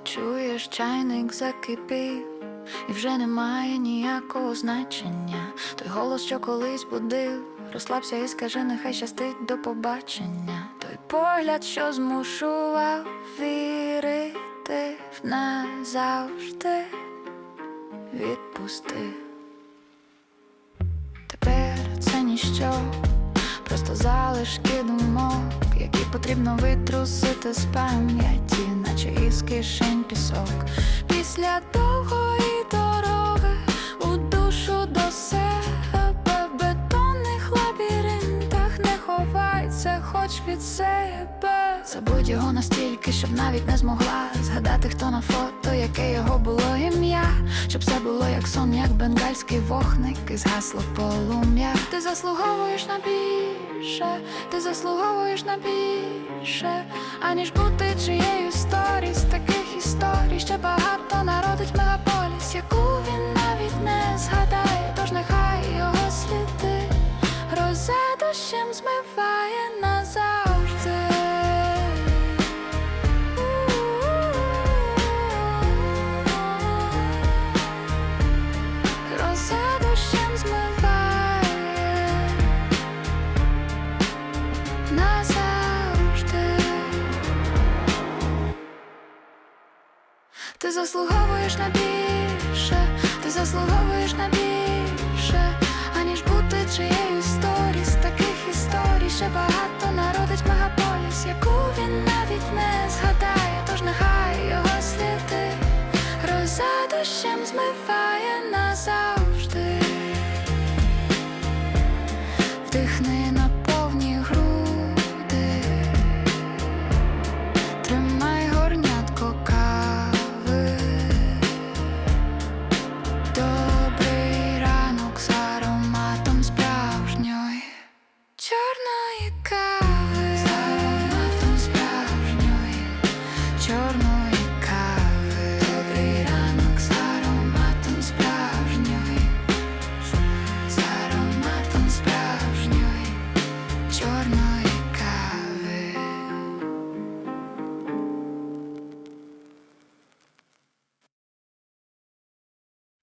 Чуєш, чайник закипів, і вже немає ніякого значення. Той голос, що колись будив, розслабся і скажи, нехай щастить до побачення. Той погляд, що змушував вірити в назавжди, відпусти. Тепер це ніщо, просто залишки думок, які потрібно витрусити з пам'яті, наче із кишень пісок. Після довгої дороги у душу до себе в бетонних лабіринтах не ховайся, хоч від себе. Забудь його настільки, щоб навіть не змогла згадати, хто на фото, яке його було щоб все було як сон, як бенгальський вогник, і згасло полум'я. Ти заслуговуєш на більше, ти заслуговуєш на більше, аніж бути чиєю сторіс. Таких історій ще багато народить мегаполіс, ти заслуговуєш на більше, ти заслуговуєш на більше, аніж бути чиєюсь сторіс, таких історій ще багато народить мегаполіс, яку він навіть не згадає, тож нехай його сліди Роза дощем змиває назавжди. Вдихни на